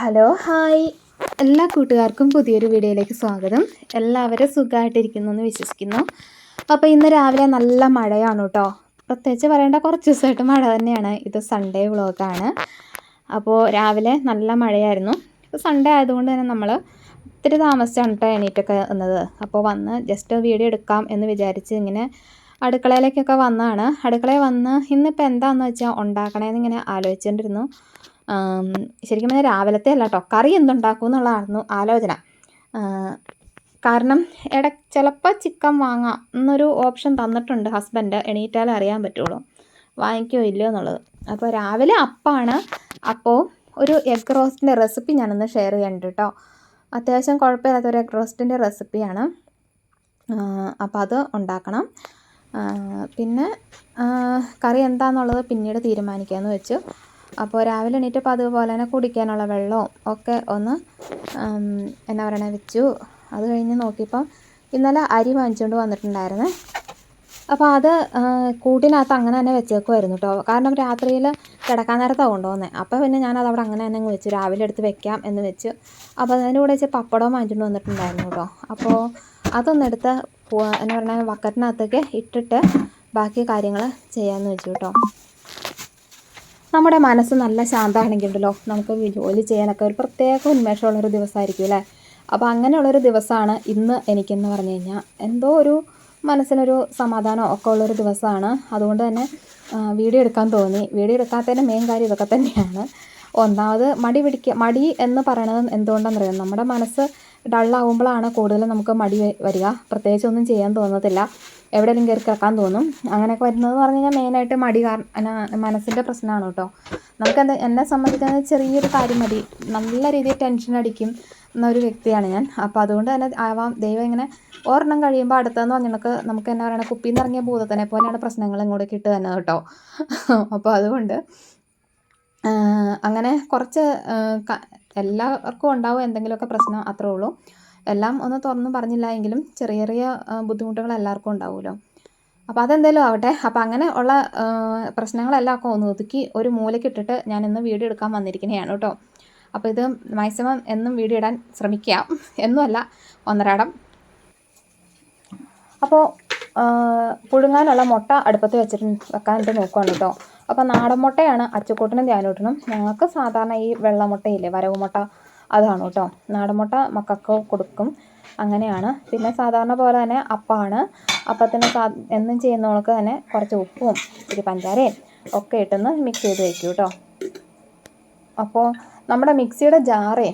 Hello hi. എല്ലാ കൂട്ടുകാർക്കും പുതിയൊരു വീഡിയോയിലേക്ക് സ്വാഗതം. എല്ലാവരും സുഖമായിട്ടിരിക്കുന്നു എന്ന് വിശ്വസിക്കുന്നു. അപ്പോൾ ഇന്ന് രാവിലെ നല്ല മഴയാണ് കേട്ടോ. പ്രത്യേകിച്ച് പറയേണ്ട കുറച്ച് ദിവസമായിട്ട് മഴ തന്നെയാണ്. ഇത് സൺഡേ വ്ളോഗാണ്. അപ്പോൾ രാവിലെ നല്ല മഴയായിരുന്നു. ഇപ്പോൾ സൺഡേ ആയതുകൊണ്ട് തന്നെ നമ്മൾ ഒത്തിരി താമസിച്ചാണ് കേട്ടോ എണീറ്റൊക്കെ വന്നത് അപ്പോൾ വന്ന് ജസ്റ്റ് വീഡിയോ എടുക്കാം എന്ന് വിചാരിച്ച് ഇങ്ങനെ അടുക്കളയിലേക്കൊക്കെ വന്നതാണ്. അടുക്കളയിൽ വന്ന് ഇന്നിപ്പോൾ എന്താണെന്ന് വെച്ചാൽ ഉണ്ടാക്കണേന്ന് ഇങ്ങനെ ആലോചിച്ചുകൊണ്ടിരുന്നു ശരിക്കും പറഞ്ഞാൽ രാവിലത്തെ അല്ല കേട്ടോ കറി എന്തുണ്ടാക്കും എന്നുള്ളതായിരുന്നു ആലോചന. കാരണം ഇട ചിലപ്പോൾ ചിക്കൻ വാങ്ങാം എന്നൊരു ഓപ്ഷൻ തന്നിട്ടുണ്ട് ഹസ്ബൻഡ് എണീറ്റാലേ അറിയാൻ പറ്റുള്ളൂ. വാങ്ങിക്കോ ഇല്ലയോ എന്നുള്ളത്. അപ്പോൾ രാവിലെ അപ്പാണ് അപ്പോൾ ഒരു എഗ് റോസ്റ്റിന്റെ റെസിപ്പി ഞാനൊന്ന് ഷെയർ ചെയ്യാനുണ്ട് കേട്ടോ അത്യാവശ്യം കുഴപ്പമില്ലാത്ത ഒരു എഗ് റോസ്റ്റിന്റെ റെസിപ്പിയാണ് അപ്പോൾ അത് ഉണ്ടാക്കണം. പിന്നെ കറി എന്താണെന്നുള്ളത് പിന്നീട് തീരുമാനിക്കാമെന്ന് വെച്ചു. അപ്പോൾ രാവിലെ എണീറ്റപ്പോൾ അതുപോലെ തന്നെ കുടിക്കാനുള്ള വെള്ളവും ഒക്കെ ഒന്ന് എന്നാ പറയണേ വെച്ചു. അത് കഴിഞ്ഞ് നോക്കിയപ്പം ഇന്നലെ അരി വാങ്ങിച്ചുകൊണ്ട് വന്നിട്ടുണ്ടായിരുന്നേ. അപ്പോൾ അത് കൂട്ടിനകത്ത് അങ്ങനെ തന്നെ വെച്ചേക്കുമായിരുന്നു കേട്ടോ. കാരണം രാത്രിയിൽ കിടക്കാൻ നേരത്താണ് കൊണ്ടുപോകുന്നത് അപ്പോൾ പിന്നെ ഞാനത് അവിടെ അങ്ങനെ തന്നെ അങ്ങ് വെച്ചു. രാവിലെ എടുത്ത് വെക്കാം എന്ന് വെച്ച്. അപ്പോൾ അതിന്റെ കൂടെ വെച്ച് പപ്പടവും വാങ്ങിച്ചുകൊണ്ട് വന്നിട്ടുണ്ടായിരുന്നു കേട്ടോ. അപ്പോൾ അതൊന്നെടുത്ത് എന്ന് പറഞ്ഞാൽ വക്കറ്റിനകത്തേക്ക് ഇട്ടിട്ട് ബാക്കി കാര്യങ്ങൾ ചെയ്യാമെന്ന് വെച്ചു കേട്ടോ. നമ്മുടെ മനസ്സ് നല്ല ശാന്തമാണെങ്കിൽ ഉണ്ടല്ലോ നമുക്ക് ജോലി ചെയ്യാനൊക്കെ ഒരു പ്രത്യേക ഉന്മേഷമുള്ളൊരു ദിവസമായിരിക്കും അല്ലേ? അപ്പോൾ അങ്ങനെയുള്ളൊരു ദിവസമാണ് ഇന്ന് എനിക്കെന്ന് പറഞ്ഞു കഴിഞ്ഞാൽ എന്തോ ഒരു മനസ്സിനൊരു സമാധാനം ഒക്കെ ഉള്ളൊരു ദിവസമാണ്. അതുകൊണ്ട് തന്നെ വീഡിയോ എടുക്കാൻ തോന്നി. വീഡിയോ എടുക്കാത്തതിന്റെ മെയിൻ കാര്യം ഇതൊക്കെ തന്നെയാണ്. ഒന്നാമത് മടി പിടിക്കുക മടി എന്ന് പറയണത് എന്തുകൊണ്ടാണെന്നറിയാം നമ്മുടെ മനസ്സ് ഡള്ളാവുമ്പോഴാണ് കൂടുതലും നമുക്ക് മടി വരിക. പ്രത്യേകിച്ച് ഒന്നും ചെയ്യാൻ തോന്നത്തില്ല. എവിടെയെങ്കിലും കയറി കിടക്കാൻ തോന്നും. അങ്ങനെയൊക്കെ വരുന്നത് എന്ന് പറഞ്ഞു കഴിഞ്ഞാൽ മെയിനായിട്ട് മടി കാരണം മനസ്സിന്റെ പ്രശ്നമാണ് കേട്ടോ. നമുക്ക് എന്താ എന്നെ സംബന്ധിച്ചാൽ ചെറിയൊരു കാര്യം മതി. നല്ല രീതിയിൽ ടെൻഷൻ അടിക്കും എന്നൊരു വ്യക്തിയാണ് ഞാൻ. അപ്പോൾ അതുകൊണ്ട് തന്നെ ആവാം. ദൈവം ഇങ്ങനെ ഒരെണ്ണം കഴിയുമ്പോൾ അടുത്തതെന്ന് പറഞ്ഞിട്ട് നമുക്ക് എന്നാ പറയുക കുപ്പിയിൽ നിന്ന് ഇറങ്ങിയ ഭൂതത്തിനെ പോലെയാണ് പ്രശ്നങ്ങൾ ഇങ്ങോട്ട് ഇട്ട് തന്നെ കേട്ടോ. അപ്പോൾ അതുകൊണ്ട് അങ്ങനെ കുറച്ച് എല്ലാവർക്കും ഉണ്ടാവും എന്തെങ്കിലുമൊക്കെ പ്രശ്നം അത്രേ ഉള്ളൂ. എല്ലാം ഒന്ന് തുറന്നു പറഞ്ഞില്ല എങ്കിലും ചെറിയ ചെറിയ ബുദ്ധിമുട്ടുകൾ എല്ലാവർക്കും ഉണ്ടാവുമല്ലോ. അപ്പോൾ അതെന്തായാലും ആവട്ടെ. അപ്പോൾ അങ്ങനെ ഉള്ള പ്രശ്നങ്ങളെല്ലാം ഒക്കെ ഒന്ന് ഒതുക്കി ഒരു മൂലക്കിട്ടിട്ട് ഞാൻ ഇന്ന് വീഡിയോ എടുക്കാൻ വന്നിരിക്കുന്നതാണ് കേട്ടോ. അപ്പോൾ ഇത് മാക്സിമം എന്നും വീഡിയോ ഇടാൻ ശ്രമിക്കാം എന്നുമല്ല ഒന്നരാടം. അപ്പോൾ പുഴുങ്ങാനുള്ള മുട്ട അടുപ്പത്ത് വെച്ചിട്ട് വെക്കാനായിട്ട് നോക്കുകയാണ് കേട്ടോ. അപ്പോൾ നാടൻ മുട്ടയാണ് അച്ചുക്കൂട്ടനും ധ്യാനൂട്ടനും. ഞങ്ങൾക്ക് സാധാരണ ഈ വെള്ളമുട്ടയില്ലേ വരവ് മുട്ട അതാണ് കേട്ടോ. നാടൻ മുട്ട മക്കൾക്ക് കൊടുക്കും. അങ്ങനെയാണ്. പിന്നെ സാധാരണ പോലെ തന്നെ അപ്പമാണ് അപ്പത്തിന് സാ എന്നും ചെയ്യുന്നവർക്ക് തന്നെ കുറച്ച് ഉപ്പും ഒരു പഞ്ചാരയും ഒക്കെ ഇട്ടൊന്ന് മിക്സ് ചെയ്ത് വയ്ക്കും കേട്ടോ. അപ്പോൾ നമ്മുടെ മിക്സിയുടെ ജാറേ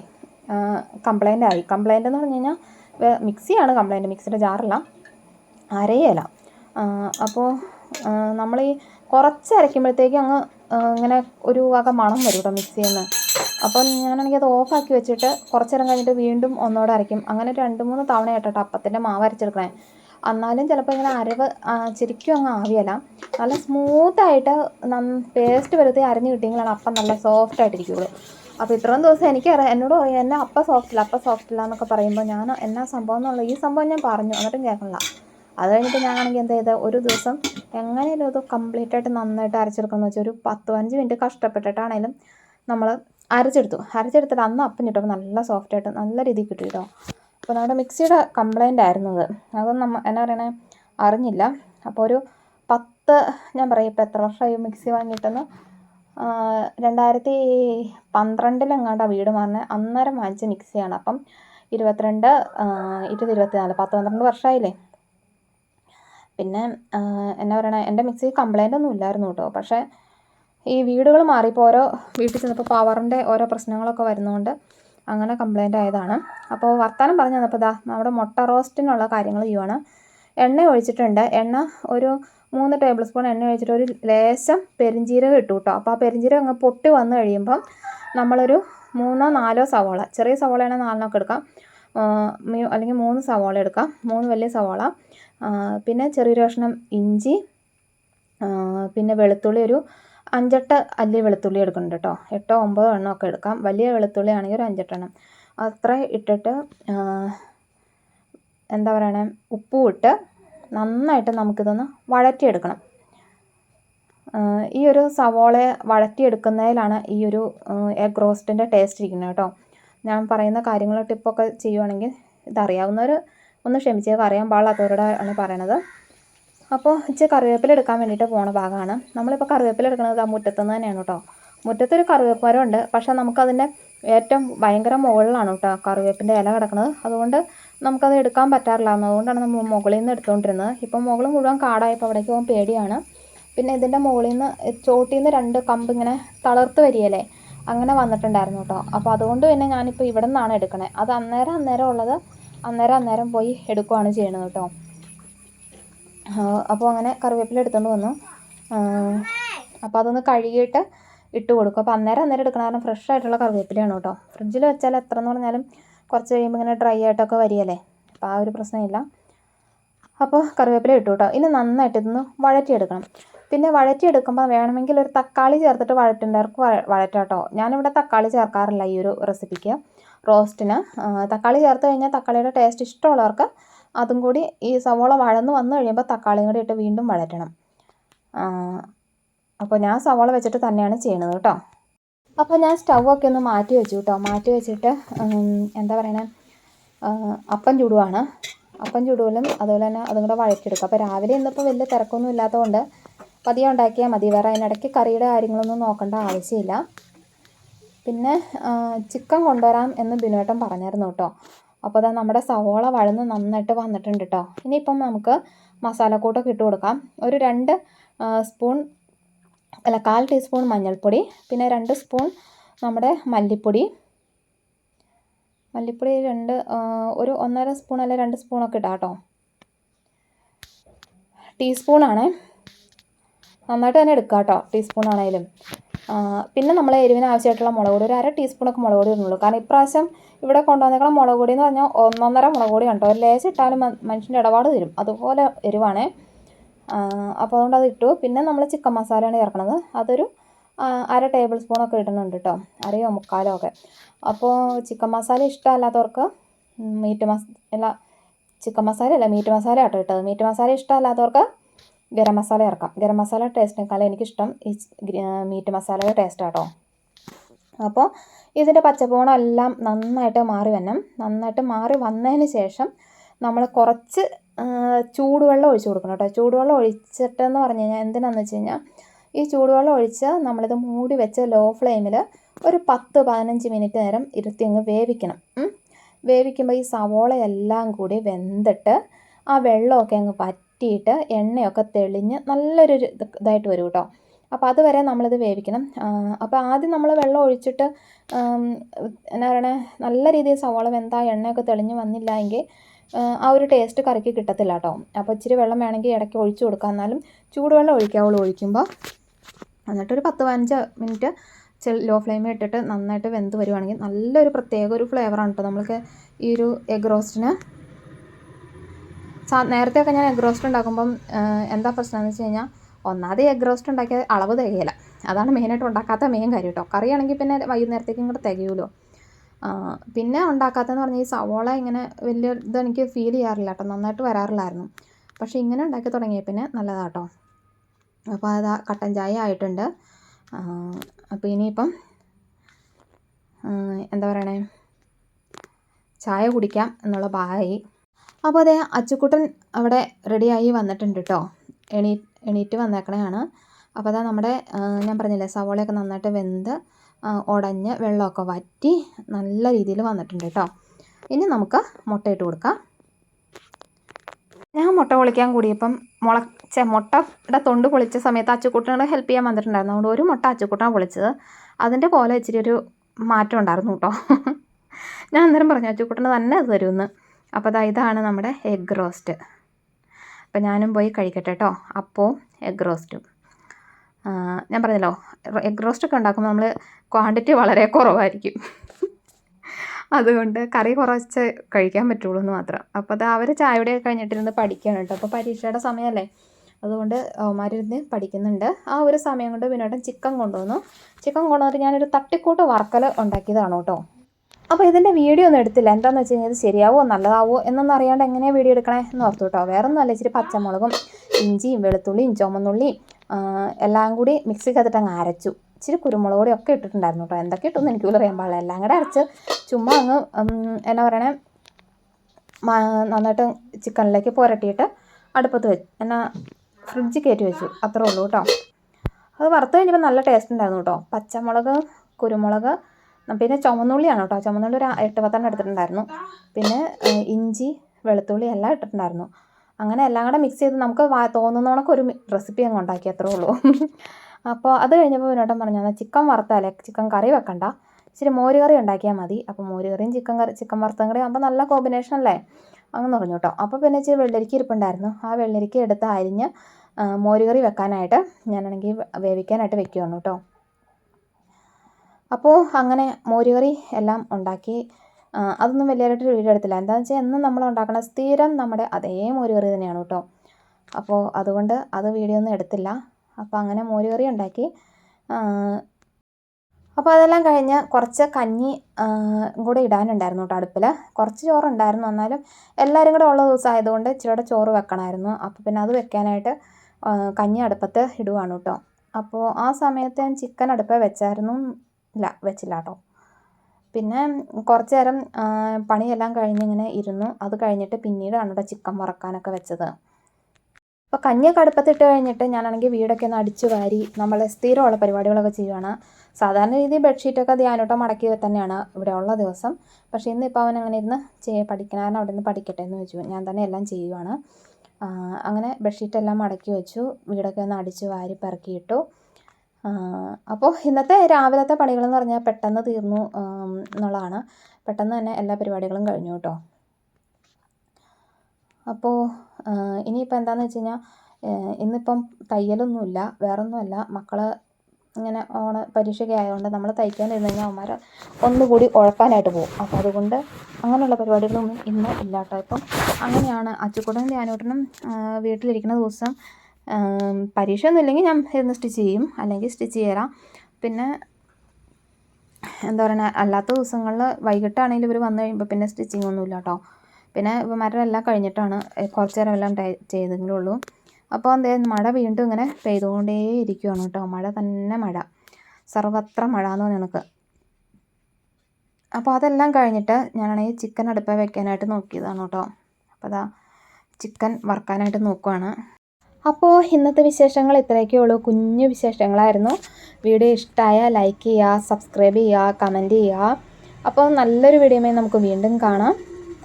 കംപ്ലൈന്റ് ആയി. കംപ്ലൈന്റ് എന്ന് പറഞ്ഞു കഴിഞ്ഞാൽ മിക്സിയാണ് കംപ്ലൈന്റ് മിക്സിയുടെ ജാറല്ല അരയല. അപ്പോൾ നമ്മൾ ഈ കുറച്ച് അരയ്ക്കുമ്പോഴത്തേക്കും അങ്ങ് ഇങ്ങനെ ഒരു വക മണം വരും കേട്ടോ മിക്സിയിൽ നിന്ന് അപ്പം ഞാനാണെങ്കിൽ അത് ഓഫാക്കി വെച്ചിട്ട് കുറച്ച് നേരം കഴിഞ്ഞിട്ട് വീണ്ടും ഒന്നോടെ അരയ്ക്കും. അങ്ങനെ രണ്ട് മൂന്ന് തവണ കേട്ടോ അപ്പത്തിന്റെ മാവ് അരച്ചെടുക്കണേ. എന്നാലും ചിലപ്പോൾ ഇങ്ങനെ അരവ് ശരിക്കും അങ്ങ് ആവിയല്ല. നല്ല സ്മൂത്തായിട്ട് നന്ന പേസ്റ്റ് വരുത്തി അരഞ്ഞ് കിട്ടിയെങ്കിലാണ് അപ്പം നല്ല സോഫ്റ്റ് ആയിട്ടിരിക്കുള്ളൂ. അപ്പോൾ ഇത്രയും ദിവസം എനിക്കറിയാം എന്നോട് പറയും എന്നെ അപ്പം സോഫ്റ്റില്ല അപ്പം സോഫ്റ്റില്ല എന്നൊക്കെ പറയുമ്പോൾ ഞാൻ എന്നാ സംഭവം? എന്നുള്ള ഈ സംഭവം ഞാൻ പറഞ്ഞു. എന്നിട്ടും കേൾക്കണില്ല. അത് കഴിഞ്ഞിട്ട് ഞാനാണെങ്കിൽ എന്താ ചെയ്തത് ഒരു ദിവസം എങ്ങനെയാലും അത് കംപ്ലീറ്റ് ആയിട്ട് നന്നായിട്ട് അരച്ചെടുക്കാമെന്ന് വെച്ചാൽ ഒരു പത്ത് പതിനഞ്ച് മിനിറ്റ് കഷ്ടപ്പെട്ടിട്ടാണേലും നമ്മൾ അരച്ചെടുത്തു. അരച്ചെടുത്തിട്ട് അന്ന് അപ്പം കിട്ടുമ്പോൾ നല്ല സോഫ്റ്റ് ആയിട്ട് നല്ല രീതിയിൽ കിട്ടി കേട്ടോ അപ്പോൾ നമ്മുടെ മിക്സിയുടെ കംപ്ലൈന്റ് ആയിരുന്നു അത്. അതൊന്നും നമ്മ എന്നാ പറയണേ അറിഞ്ഞില്ല. അപ്പോൾ ഒരു പത്ത് ഞാൻ പറയും ഇപ്പോൾ എത്ര വർഷമായി മിക്സി വാങ്ങിയിട്ടെന്ന്? രണ്ടായിരത്തി പന്ത്രണ്ടിലെങ്ങാണ്ടാണ് വീട് മാറുന്നത് അന്നേരം വാങ്ങിച്ച മിക്സിയാണ്. അപ്പം ഇരുപത്തിരണ്ട് ഇരുപത്തി ഇരുപത് ഇരുപത്തിനാല് പത്ത് പന്ത്രണ്ട് വർഷമായില്ലേ പിന്നെ എന്നാ പറയണേ എന്റെ മിക്സി കംപ്ലൈന്റ് ഒന്നും ഇല്ലായിരുന്നു കേട്ടോ. പക്ഷേ ഈ വീടുകൾ മാറിയപ്പോൾ ഓരോ വീട്ടിൽ ചെന്നപ്പോൾ പവറിന്റെ ഓരോ പ്രശ്നങ്ങളൊക്കെ വരുന്നതുകൊണ്ട് അങ്ങനെ കംപ്ലൈന്റ് ആയതാണ്. അപ്പോൾ വർത്തമാനം പറഞ്ഞു തന്നപ്പോൾ ഇതാ നമ്മുടെ മുട്ട റോസ്റ്റിനുള്ള കാര്യങ്ങൾ ചെയ്യുവാണ്. എണ്ണ ഒഴിച്ചിട്ടുണ്ട്. എണ്ണ ഒരു മൂന്ന് ടേബിൾ സ്പൂൺ എണ്ണ ഒഴിച്ചിട്ട് ഒരു ലേശം പെരിഞ്ജീരകം ഇട്ടു കേട്ടോ. അപ്പോൾ ആ പെരിഞ്ജീരകം അങ്ങ് പൊട്ടി വന്നു കഴിയുമ്പം നമ്മളൊരു മൂന്നോ നാലോ സവാള ചെറിയ സവാളയാണെങ്കിൽ നാലെണ്ണമൊക്കെ എടുക്കാം. അല്ലെങ്കിൽ മൂന്ന് സവാള എടുക്കാം. മൂന്ന് വലിയ സവാള. പിന്നെ ചെറിയൊരു കഷ്ണം ഇഞ്ചി പിന്നെ വെളുത്തുള്ളി ഒരു അഞ്ചെട്ട് അല്ലി വെളുത്തുള്ളി എടുക്കുന്നുണ്ട് കേട്ടോ. എട്ടോ ഒമ്പതോ എണ്ണോ ഒക്കെ എടുക്കാം. വലിയ വെളുത്തുള്ളി ആണെങ്കിൽ ഒരു അഞ്ചെട്ടെണ്ണം. അത്ര ഇട്ടിട്ട് എന്താ പറയണേ ഉപ്പും ഇട്ട് നന്നായിട്ട് നമുക്കിതൊന്ന് വഴറ്റിയെടുക്കണം. ഈ ഒരു സവോള വഴറ്റിയെടുക്കുന്നതിലാണ് ഈ ഒരു എഗ് റോസ്റ്റിന്റെ ടേസ്റ്റ് ഇരിക്കുന്നത് കേട്ടോ. ഞാൻ പറയുന്ന കാര്യങ്ങൾ ടിപ്പൊക്കെ ചെയ്യുവാണെങ്കിൽ ഇതറിയാവുന്നവർ ഒന്ന് ക്ഷമിച്ചേക്ക് അറിയാൻ പാടില്ലാത്തവരോട് ആണ് പറയണത്. അപ്പോൾ ഇച്ചിരി കറിവേപ്പില എടുക്കാൻ വേണ്ടിയിട്ട് പോണ ഭാഗമാണ്. നമ്മളിപ്പോൾ കറിവേപ്പില എടുക്കുന്നത് ആ മുറ്റത്തുനിന്ന് തന്നെയാണ് കേട്ടോ. മുറ്റത്തൊരു കറിവേപ്പ് ഉണ്ട് പക്ഷേ നമുക്കതിന്റെ ഏറ്റവും ഭയങ്കര മുകളിലാണ് കേട്ടോ കറിവേപ്പിന്റെ ഇല കിടക്കുന്നത്. അതുകൊണ്ട് നമുക്കത് എടുക്കാൻ പറ്റാറില്ല. അതുകൊണ്ടാണ് നമ്മൾ മുകളിൽ നിന്ന് എടുത്തുകൊണ്ടിരുന്നത്. ഇപ്പം മുകളിൽ മുഴുവൻ കാടായപ്പോൾ അവിടേക്ക് പോകാൻ പേടിയാണ്. പിന്നെ ഇതിന്റെ മുകളിൽ നിന്ന് ചോട്ടിൽ നിന്ന് രണ്ട് കമ്പ് ഇങ്ങനെ തളർത്ത് വരികയല്ലേ? അങ്ങനെ വന്നിട്ടുണ്ടായിരുന്നു കേട്ടോ. അപ്പോൾ അതുകൊണ്ട് തന്നെ ഞാനിപ്പോൾ ഇവിടെ നിന്നാണ് എടുക്കണേ. അത് അന്നേരം അന്നേരം ഉള്ളത് അന്നേരം അന്നേരം പോയി എടുക്കുകയാണ് ചെയ്യണത് കേട്ടോ അപ്പോൾ അങ്ങനെ കറിവേപ്പില എടുത്തുകൊണ്ട് വന്നു. അപ്പോൾ അതൊന്ന് കഴുകിയിട്ട് ഇട്ട് കൊടുക്കും. അപ്പോൾ അന്നേരം അന്നേരം എടുക്കണ കാരണം ഫ്രഷ് ആയിട്ടുള്ള കറിവേപ്പിലയാണ് കേട്ടോ ഫ്രിഡ്ജിൽ വെച്ചാൽ എത്ര എന്ന് പറഞ്ഞാലും കുറച്ച് കഴിയുമ്പോൾ ഇങ്ങനെ ഡ്രൈ ആയിട്ടൊക്കെ വരികയല്ലേ? അപ്പോൾ ആ ഒരു പ്രശ്നമില്ല. അപ്പോൾ കറിവേപ്പില ഇട്ടു കേട്ടോ ഇനി നന്നായിട്ട് ഇതൊന്ന് വഴറ്റിയെടുക്കണം. പിന്നെ വഴറ്റിയെടുക്കുമ്പോൾ വേണമെങ്കിൽ ഒരു തക്കാളി ചേർത്തിട്ട് വഴറ്റുന്നവർക്ക് വഴറ്റാം കേട്ടോ ഞാനിവിടെ തക്കാളി ചേർക്കാറില്ല ഈ ഒരു റെസിപ്പിക്ക് റോസ്റ്റിന്. തക്കാളി ചേർത്ത് കഴിഞ്ഞാൽ തക്കാളിയുടെ ടേസ്റ്റ് ഇഷ്ടമുള്ളവർക്ക് അതും കൂടി ഈ സവോള വഴന്ന് വന്നു കഴിയുമ്പോൾ തക്കാളിയും കൂടി ഇട്ട് വീണ്ടും വഴറ്റണം. അപ്പോൾ ഞാൻ സവോള വെച്ചിട്ട് തന്നെയാണ് ചെയ്യണത് കേട്ടോ. അപ്പോൾ ഞാൻ സ്റ്റൗവൊക്കെ ഒന്ന് മാറ്റി വെച്ചു കേട്ടോ. മാറ്റി വെച്ചിട്ട് എന്താ പറയണേ? അപ്പം ചുടുവാണ്. അപ്പം ചുടുവലും അതുപോലെ തന്നെ അതും കൂടെ വഴറ്റിയെടുക്കും. അപ്പോൾ രാവിലെ ഇന്നിപ്പോൾ വലിയ തിരക്കൊന്നും ഇല്ലാത്തതുകൊണ്ട് പതിയെ ഉണ്ടാക്കിയാൽ മതി. വേറെ അതിനിടയ്ക്ക് കറിയുടെ കാര്യങ്ങളൊന്നും നോക്കേണ്ട ആവശ്യമില്ല. പിന്നെ ചിക്കൻ കൊണ്ടുവരാം എന്ന് ബിനോട്ടൻ പറഞ്ഞായിരുന്നു കേട്ടോ. അപ്പോൾ അതാ നമ്മുടെ സവോള വഴന്ന് നന്നായിട്ട് വന്നിട്ടുണ്ട് കേട്ടോ ഇനിയിപ്പം നമുക്ക് മസാലക്കൂട്ടൊക്കെ ഇട്ട് കൊടുക്കാം. ഒരു രണ്ട് സ്പൂൺ അല്ല കാൽ ടീസ്പൂൺ മഞ്ഞൾപ്പൊടി പിന്നെ രണ്ട് സ്പൂൺ നമ്മുടെ മല്ലിപ്പൊടി. മല്ലിപ്പൊടി രണ്ട് ഒരു ഒന്നര സ്പൂൺ അല്ലെങ്കിൽ രണ്ട് സ്പൂണൊക്കെ ഇടാം കേട്ടോ. ടീസ്പൂണാണ്. നന്നായിട്ട് തന്നെ എടുക്കുക കേട്ടോ ടീസ്പൂൺ ആണെങ്കിലും പിന്നെ നമ്മൾ എരിവിന് ആവശ്യമായിട്ടുള്ള മുളക് പൊടി ഒരു അര ടീസ്പൂണൊക്കെ മുളക് പൊടി ഇടുന്നുള്ളൂ. കാരണം ഇപ്രാവശ്യം ഇവിടെ കൊണ്ടുവന്നേക്കുള്ള മുളക് പൊടി എന്ന് പറഞ്ഞാൽ ഒന്നൊന്നര മുളക് പൊടി കണ്ടോ? ഒരു ലേശം ഇട്ടാലും മനുഷ്യന്റെ ഇടപാട് തരും. അതുപോലെ എരിവാണേ. അപ്പോൾ അതുകൊണ്ട് അത് ഇട്ടു. പിന്നെ നമ്മൾ ചിക്കൻ മസാലയാണ് ചേർക്കണത് അതൊരു അര ടേബിൾ സ്പൂണൊക്കെ ഇടുന്നുണ്ട് കേട്ടോ. അരയോ മുക്കാലോ ഒക്കെ. അപ്പോൾ ചിക്കൻ മസാല ഇഷ്ടമല്ലാത്തവർക്ക് മീറ്റ് മസ അല്ല ചിക്കൻ മസാല അല്ല മീറ്റ് മസാല ആട്ടോ ഇട്ടത്. മീറ്റ് മസാല ഇഷ്ടമല്ലാത്തവർക്ക് ഗരം മസാല ഇറക്കാം ഗരം മസാല ടേസ്റ്റിനേക്കാളും എനിക്കിഷ്ടം ഈ മീറ്റ് മസാലയുടെ ടേസ്റ്റ് ആട്ടോ. അപ്പോൾ ഇതിന്റെ പച്ചപ്പോണമെല്ലാം നന്നായിട്ട് മാറി വരണം. നന്നായിട്ട് മാറി വന്നതിന് ശേഷം നമ്മൾ കുറച്ച് ചൂടുവെള്ളം ഒഴിച്ചു കൊടുക്കണം കേട്ടോ. ചൂടുവെള്ളം ഒഴിച്ചിട്ടെന്ന് പറഞ്ഞു കഴിഞ്ഞാൽ എന്തിനാണെന്ന് വെച്ച് കഴിഞ്ഞാൽ ഈ ചൂടുവെള്ളം ഒഴിച്ച് നമ്മളിത് മൂടി വെച്ച് ലോ ഫ്ലെയിമിൽ ഒരു പത്ത് പതിനഞ്ച് മിനിറ്റ് നേരം ഇരുത്തി അങ്ങ് വേവിക്കണം. വേവിക്കുമ്പോൾ ഈ സവോളയെല്ലാം കൂടി വെന്തിട്ട് ആ വെള്ളമൊക്കെ അങ്ങ് പറ്റിയിട്ട് എണ്ണയൊക്കെ തെളിഞ്ഞ് നല്ലൊരു ഇതായിട്ട് വരും കേട്ടോ. അപ്പോൾ അതുവരെ നമ്മളിത് വേവിക്കണം. അപ്പോൾ ആദ്യം നമ്മൾ വെള്ളം ഒഴിച്ചിട്ട് എന്നാ പറയണേ നല്ല രീതിയിൽ സവോള വെന്താ എണ്ണയൊക്കെ തെളിഞ്ഞ് വന്നില്ല എങ്കിൽ ആ ഒരു ടേസ്റ്റ് കറിക്ക് കിട്ടത്തില്ല കേട്ടോ. അപ്പോൾ ഇച്ചിരി വെള്ളം വേണമെങ്കിൽ ഇടയ്ക്ക് ഒഴിച്ചു കൊടുക്കാം. എന്നാലും ചൂടുവെള്ളം ഒഴിക്കാവുള്ളൂ ഒഴിക്കുമ്പോൾ എന്നിട്ടൊരു പത്ത് പതിനഞ്ച് മിനിറ്റ് ലോ ഫ്ലെയിമിൽ ഇട്ടിട്ട് നന്നായിട്ട് വെന്ത് വരുവാണെങ്കിൽ നല്ലൊരു പ്രത്യേക ഒരു ഫ്ലേവറാണ് കേട്ടോ. നമ്മൾക്ക് ഈ ഒരു എഗ് റോസ്റ്റിന് നേരത്തെയൊക്കെ ഞാൻ എഗ് റോസ്റ്റ് ഉണ്ടാക്കുമ്പം എന്താ പ്രശ്നം എന്ന് വെച്ച് കഴിഞ്ഞാൽ ഒന്നാമത് എഗ് റോസ്റ്റ് ഉണ്ടാക്കിയ അളവ് തികയില്ല. അതാണ് മെയിനായിട്ട് ഉണ്ടാക്കാത്ത മെയിൻ കാര്യം കേട്ടോ കറിയാണെങ്കിൽ പിന്നെ വൈകുന്നേരത്തേക്കും ഇങ്ങോട്ട് തികയുമല്ലോ പിന്നെ ഉണ്ടാക്കാത്തതെന്ന് പറഞ്ഞാൽ ഈ സവോള ഇങ്ങനെ വലിയ ഇത് എനിക്ക് ഫീൽ ചെയ്യാറില്ല കേട്ടോ നന്നായിട്ട് വരാറില്ലായിരുന്നു. പക്ഷേ ഇങ്ങനെ ഉണ്ടാക്കി തുടങ്ങിയ പിന്നെ നല്ലതാട്ടോ അപ്പോൾ അത് കട്ടൻ ചായ ആയിട്ടുണ്ട്. അപ്പോൾ ഇനിയിപ്പം എന്താ പറയണേ? ചായ കുടിക്കാം എന്നുള്ള ഭാഗമായി അപ്പോൾ അതേ അച്ചുക്കുട്ടൻ അവിടെ റെഡിയായി വന്നിട്ടുണ്ട് കേട്ടോ എണീ എണീറ്റ് വന്നേക്കണയാണ്. അപ്പോൾ അതാ നമ്മുടെ ഞാൻ പറഞ്ഞില്ലേ സവോളയൊക്കെ നന്നായിട്ട് വെന്ത് ഉടഞ്ഞ് വെള്ളമൊക്കെ വറ്റി നല്ല രീതിയിൽ വന്നിട്ടുണ്ട് കേട്ടോ ഇനി നമുക്ക് മുട്ടയിട്ട് കൊടുക്കാം. ഞാൻ മുട്ട പൊളിക്കാൻ കൂടിയപ്പം മുളച്ച മുട്ടയുടെ തൊണ്ട് പൊളിച്ച സമയത്ത് അച്ചുക്കുട്ടനോട് ഹെൽപ്പ് ചെയ്യാൻ വന്നിട്ടുണ്ടായിരുന്നു. അതുകൊണ്ട് ഒരു മുട്ട അച്ചുക്കുട്ടനാണ് പൊളിച്ചത്. അതിന്റെ പോലെ ഇച്ചിരി ഒരു മാറ്റം ഉണ്ടായിരുന്നു കേട്ടോ ഞാൻ അന്നേരം പറഞ്ഞു അച്ചുക്കുട്ടന് തന്നെ അത് തരുമെന്ന്. അപ്പോൾ അതാ ഇതാണ് നമ്മുടെ എഗ് റോസ്റ്റ് അപ്പോൾ ഞാനും പോയി കഴിക്കട്ടെ കേട്ടോ അപ്പവും എഗ് റോസ്റ്റും ഞാൻ പറഞ്ഞല്ലോ എഗ് റോസ്റ്റൊക്കെ ഉണ്ടാക്കുമ്പോൾ നമ്മൾ ക്വാണ്ടിറ്റി വളരെ കുറവായിരിക്കും. അതുകൊണ്ട് കറി കുറച്ച് കഴിക്കാൻ പറ്റുള്ളൂ എന്ന് മാത്രം. അപ്പോൾ അത് അവർ ചായയുടെ കഴിഞ്ഞിട്ടിരുന്ന് പഠിക്കുകയാണ് കേട്ടോ അപ്പോൾ പരീക്ഷയുടെ സമയമല്ലേ? അതുകൊണ്ട് അവന്മാരിരുന്ന് പഠിക്കുന്നുണ്ട്. ആ ഒരു സമയം കൊണ്ട് വിനോദം ചിക്കൻ കൊണ്ടുവന്നു. ചിക്കൻ കൊണ്ടുവന്നിട്ട് ഞാനൊരു തട്ടിക്കൂട്ട് വറക്കൽ ഉണ്ടാക്കിയതാണ് കേട്ടോ അപ്പോൾ ഇതിന്റെ വീഡിയോ ഒന്നും എടുത്തില്ല. എന്താണെന്ന് വെച്ച് കഴിഞ്ഞാൽ ഇത് ശരിയാവോ? നല്ലതാവോ? എന്നൊന്നും അറിയാണ്ട് എങ്ങനെയാണ് വീഡിയോ എടുക്കണേ എന്ന് ഓർത്തു കേട്ടോ. വേറെ ഒന്നും അല്ല ഇച്ചിരി പച്ചമുളകും ഇഞ്ചിയും വെളുത്തുള്ളിയും ചുമന്നുള്ളിയും എല്ലാം കൂടി മിക്സിക്കകത്തിട്ട് അങ്ങ് അരച്ചു. ഇച്ചിരി കുരുമുളക് കൂടി ഒക്കെ ഇട്ടിട്ടുണ്ടായിരുന്നു കേട്ടോ. എന്തൊക്കെ ഇട്ടൊന്നും എനിക്ക് അറിയാൻ പാടില്ല. എല്ലാം കൂടെ അരച്ച് ചുമ്മാ അങ്ങ് എന്നാ പറയണേ നന്നായിട്ട് ചിക്കനിലേക്ക് പുരട്ടിയിട്ട് അടുപ്പത്ത് വെച്ച് എന്നാ ഫ്രിഡ്ജിൽ കയറ്റി വെച്ചു. അത്രേ ഉള്ളൂ കേട്ടോ. അത് വറുത്ത് കഴിഞ്ഞപ്പോൾ നല്ല ടേസ്റ്റ് ഉണ്ടായിരുന്നു കേട്ടോ. പച്ചമുളക് കുരുമുളക് പിന്നെ ചുമന്നുള്ളിയാണ് കേട്ടോ ചുമന്നുള്ളി ഒരു എട്ട് പത്തെണ്ണം എടുത്തിട്ടുണ്ടായിരുന്നു. പിന്നെ ഇഞ്ചി വെളുത്തുള്ളി എല്ലാം ഇട്ടിട്ടുണ്ടായിരുന്നു. അങ്ങനെ എല്ലാം കൂടെ മിക്സ് ചെയ്ത് നമുക്ക് തോന്നുന്നവണക്ക് ഒരു റെസിപ്പി അങ്ങ് ഉണ്ടാക്കി അത്രേ ഉള്ളൂ. അപ്പോൾ അത് കഴിഞ്ഞപ്പോൾ വിനോട്ടം പറഞ്ഞു ചിക്കൻ വറുത്താലേ? ചിക്കൻ കറി വെക്കണ്ട. ഇച്ചിരി മോര് കറി ഉണ്ടാക്കിയാൽ മതി. അപ്പോൾ മോര് കറിയും ചിക്കൻ കറി ചിക്കൻ വറുത്തും കൂടി ആകുമ്പോൾ നല്ല കോമ്പിനേഷൻ അല്ലേ? അങ്ങനെ പറഞ്ഞു കേട്ടോ. അപ്പോൾ പിന്നെ ഇച്ചിരി വെള്ളരിക്ക ഇരിപ്പുണ്ടായിരുന്നു. ആ വെള്ളരിക്ക എടുത്ത് അരിഞ്ഞ് മോര് കറി വെക്കാനായിട്ട് ഞാനാണെങ്കിൽ വേവിക്കാനായിട്ട് വെക്കുകയാണ് കേട്ടോ. അപ്പോൾ അങ്ങനെ മോരുകറി എല്ലാം ഉണ്ടാക്കി. അതൊന്നും വലിയതായിട്ട് വീഡിയോ എടുത്തില്ല. എന്താണെന്ന് വെച്ചാൽ എന്നും നമ്മൾ ഉണ്ടാക്കണ സ്ഥിരം നമ്മുടെ അതേ മോരുകറി തന്നെയാണ് കേട്ടോ. അപ്പോൾ അതുകൊണ്ട് അത് വീഡിയോ ഒന്നും എടുത്തില്ല. അപ്പോൾ അങ്ങനെ മോരുകറി ഉണ്ടാക്കി. അപ്പോൾ അതെല്ലാം കഴിഞ്ഞ് കുറച്ച് കഞ്ഞി കൂടെ ഇടാനുണ്ടായിരുന്നു കേട്ടോ അടുപ്പിൽ കുറച്ച് ചോറുണ്ടായിരുന്നു. എന്നാലും എല്ലാവരും കൂടെ ഉള്ള ദിവസം ആയതുകൊണ്ട് ഇച്ചിരിയുടെ ചോറ് വെക്കണമായിരുന്നു. അപ്പോൾ പിന്നെ അത് വെക്കാനായിട്ട് കഞ്ഞി അടുപ്പത്ത് ഇടുവാണ് കേട്ടോ. അപ്പോൾ ആ സമയത്ത് ഞാൻ ചിക്കൻ അടുപ്പേ വെച്ചായിരുന്നു. ഇല്ല വെച്ചില്ല കേട്ടോ പിന്നെ കുറച്ച് നേരം പണിയെല്ലാം കഴിഞ്ഞിങ്ങനെ ഇരുന്നു. അത് കഴിഞ്ഞിട്ട് പിന്നീടാണ് ഇവിടെ ചിക്കൻ വറക്കാനൊക്കെ വെച്ചത്. അപ്പോൾ കഞ്ഞിയൊക്കെ അടുപ്പത്തിട്ട് കഴിഞ്ഞിട്ട് ഞാനാണെങ്കിൽ വീടൊക്കെ ഒന്ന് അടിച്ചു വാരി നമ്മൾ സ്ഥിരമുള്ള പരിപാടികളൊക്കെ ചെയ്യുവാണ്. സാധാരണ രീതിയിൽ ബെഡ്ഷീറ്റൊക്കെ ധ്യാനോട്ടം മടക്കി തന്നെയാണ് ഇവിടെ ഉള്ള ദിവസം. പക്ഷേ ഇന്നിപ്പോൾ അവൻ അങ്ങനെ ഇരുന്ന് ചെയ്യ പഠിക്കണാരൻ അവിടെ നിന്ന് പഠിക്കട്ടെ എന്ന് വെച്ചു. ഞാൻ തന്നെ എല്ലാം ചെയ്യുവാണ്. അങ്ങനെ ബെഡ്ഷീറ്റെല്ലാം മടക്കി വെച്ചു. വീടൊക്കെ ഒന്ന് അടിച്ചു വാരി പെറുക്കിയിട്ടു അപ്പോൾ ഇന്നത്തെ രാവിലത്തെ പണികളെന്ന് പറഞ്ഞാൽ പെട്ടെന്ന് തീർന്നു എന്നുള്ളതാണ് പെട്ടെന്ന് തന്നെ എല്ലാ പരിപാടികളും കഴിഞ്ഞു കേട്ടോ. അപ്പോൾ ഇനിയിപ്പോൾ എന്താണെന്ന് വെച്ച് കഴിഞ്ഞാൽ ഇന്നിപ്പം തയ്യലൊന്നുമില്ല വേറൊന്നുമല്ല. മക്കൾ ഇങ്ങനെ ഓണ പരീക്ഷയൊക്കെ ആയതുകൊണ്ട് നമ്മൾ തയ്ക്കാൻ ഇരുന്ന് കഴിഞ്ഞാൽ അവന്മാർ ഒന്നുകൂടി ഉഴപ്പാനായിട്ട് പോകും. അപ്പോൾ അതുകൊണ്ട് അങ്ങനെയുള്ള പരിപാടികളൊന്നും ഇന്ന് ഇല്ല കേട്ടോ ഇപ്പം അങ്ങനെയാണ് അച്ചുക്കൂടനും ധ്യാനൂട്ടനും വീട്ടിലിരിക്കുന്ന ദിവസം ആം, ഒന്നുമില്ലെങ്കിൽ ഞാൻ ഇരുന്ന് സ്റ്റിച്ച് ചെയ്യും. അല്ലെങ്കിൽ സ്റ്റിച്ച് ചെയ്യാം പിന്നെ എന്താ പറയുക അല്ലാത്ത ദിവസങ്ങളിൽ വൈകിട്ടാണെങ്കിലും ഇവർ വന്നു കഴിയുമ്പോൾ പിന്നെ സ്റ്റിച്ചിങ് ഒന്നുമില്ല കേട്ടോ പിന്നെ ഇവന്മാരുടെ എല്ലാം കഴിഞ്ഞിട്ടാണ് കുറച്ച് നേരം എല്ലാം ടൈ ചെയ്തെങ്കിലേ ഉള്ളൂ അപ്പോൾ എന്തേ മഴ വീണ്ടും ഇങ്ങനെ പെയ്തുകൊണ്ടേ ഇരിക്കുകയാണ് കേട്ടോ മഴ തന്നെ മഴ. സർവത്ര മഴ എന്ന് പറഞ്ഞു എനിക്ക് അപ്പോൾ അതെല്ലാം കഴിഞ്ഞിട്ട് ഞാനാണെങ്കിൽ ചിക്കൻ അടുപ്പ് വെക്കാനായിട്ട് നോക്കിയതാണ് കേട്ടോ അപ്പോൾ അതാ ചിക്കൻ വറുക്കാനായിട്ട് നോക്കുവാണ്. അപ്പോൾ ഇന്നത്തെ വിശേഷങ്ങൾ ഇത്രയൊക്കെ ഉള്ളൂ. കുഞ്ഞു വിശേഷങ്ങളായിരുന്നു. വീഡിയോ ഇഷ്ടമായ ലൈക്ക് ചെയ്യുക സബ്സ്ക്രൈബ് ചെയ്യുക കമന്റ് ചെയ്യുക. അപ്പോൾ നല്ലൊരു വീഡിയോ നമുക്ക് വീണ്ടും കാണാം.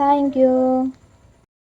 താങ്ക്